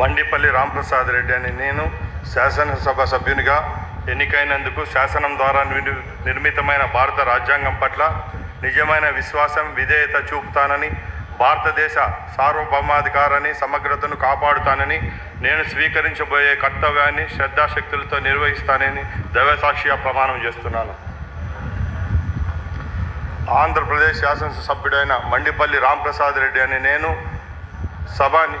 మండిపల్లి రాంప్రసాద్ రెడ్డి అని నేను శాసనసభ సభ్యునిగా ఎన్నికైనందుకు శాసనం ద్వారా నిర్మితమైన భారత రాజ్యాంగం పట్ల నిజమైన విశ్వాసం విధేయత చూపుతానని భారతదేశ సార్వభౌమాధికారాన్ని సమగ్రతను కాపాడుతానని నేను స్వీకరించబోయే కర్తవ్యాన్ని శ్రద్ధాశక్తులతో నిర్వహిస్తానని దైవసాక్షిగా ప్రమాణం చేస్తున్నాను. ఆంధ్రప్రదేశ్ శాసనసభ్యుడైన మండిపల్లి రాంప్రసాద్ రెడ్డి అని నేను సభని